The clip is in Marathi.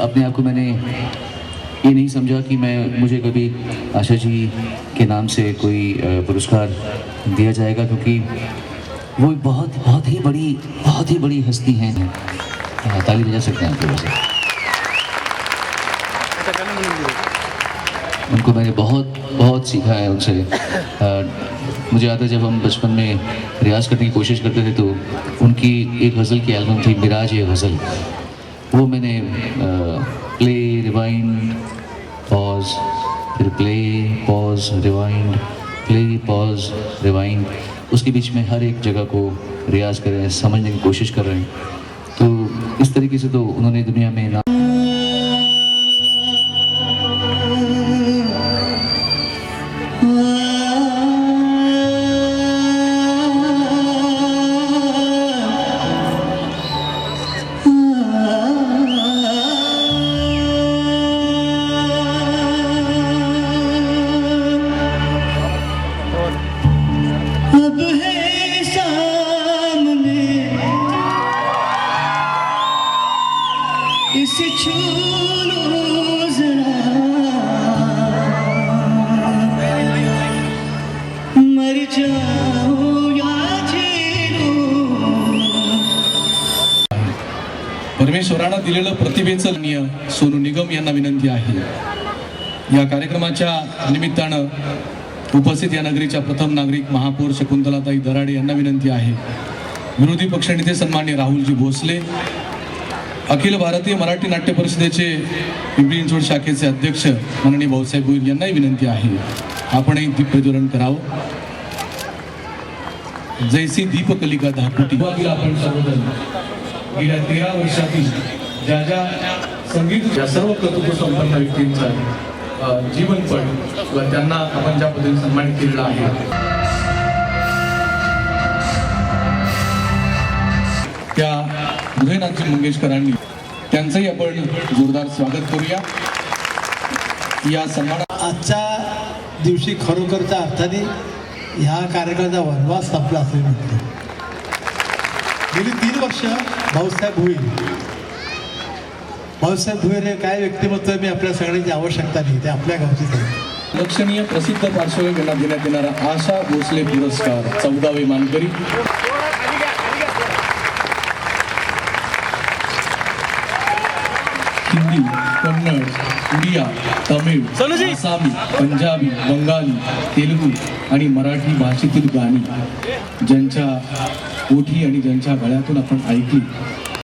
अपने आप को मैंने ये नहीं समझा कि मैं मुझे कभी आशा जी के नाम से कोई पुरस्कार दिया जाएगा क्योंकि वो बहुत बहुत ही बड़ी बहुत ही बड़ी हस्ती हैं। अ, ताली बजा सकते हैं लोगों से। उनको मैंने बहुत बहुत सीखा है उनसे। मुझे याद है जब हम बचपन में रियाज करने की कोशिश करते थे तो उनकी एक गज़ल की एल्बम थी मिराज ये गज़ल। वो मैंने प्ले रिवाइंड पॉज फिर play pause rewind play pause rewind उसके बीच में हर एक जगह को रियाज कर रहे हैं, समझने की कोशिश कर रहे हैं। तो इस तरीके से तो उन्होंने दुनिया में ना अब है सामने। इसे छू लो जरा। मर जाओ या परमेश्वरानं दिलेलं प्रतिभेचं माननीय सोनू निगम यांना विनंती आहे. या कार्यक्रमाच्या निमित्तानं उपस्थित या नगरीच्या प्रथम नागरिक महापौर शकुंतलाताई दराडे यांना विनंती आहे. विरोधी पक्षनेते सन्मान्य राहुलजी भोसले अखिल भारतीय मराठी नाट्य परिषदेचे पिंपरी चिंचवड शाखेचे अध्यक्ष माननीय भाऊसाहेब भोईर यांनाही विनंती आहे. आपणही दीप प्रज्वलन करावं. जैसी दीपकलिका धाकुटी. आपण सर्वजण. गेल्या तेरा वर्षातील ज्या ज्या संगीत या सर्व कर्तृत्व संपन्न व्यक्तींचा जीवनपट व त्यांना आपण ज्या पद्धतीने सन्मानित केलेला आहे. त्या गृहनाथजी मंगेशकरांनी त्यांचंही आपण जोरदार स्वागत करूया. या सन्मान आजच्या दिवशी खरोखरच्या अर्थाने ह्या कार्यक्रमाचा वनवास संपला असं मी म्हणतो. गेली तीन वर्ष भाऊसाहेब होईल. भाऊसाहेब भुईर हे काय व्यक्तिमत्व आहे मी आपल्या सगळ्यांची आवश्यकता नाही ते आपल्या गावचीच आहे लक्षणीय प्रसिद्ध पार्श्वभूमीला देण्यात येणारा आशा भोसले पुरस्कार चौदावे मानकरी. हिंदी कन्नड उडिया तमिळ आसामी पंजाबी बंगाली तेलुगू आणि मराठी भाषेतील गाणी ज्यांच्या ओठी आणि ज्यांच्या गळ्यातून आपण ऐकली.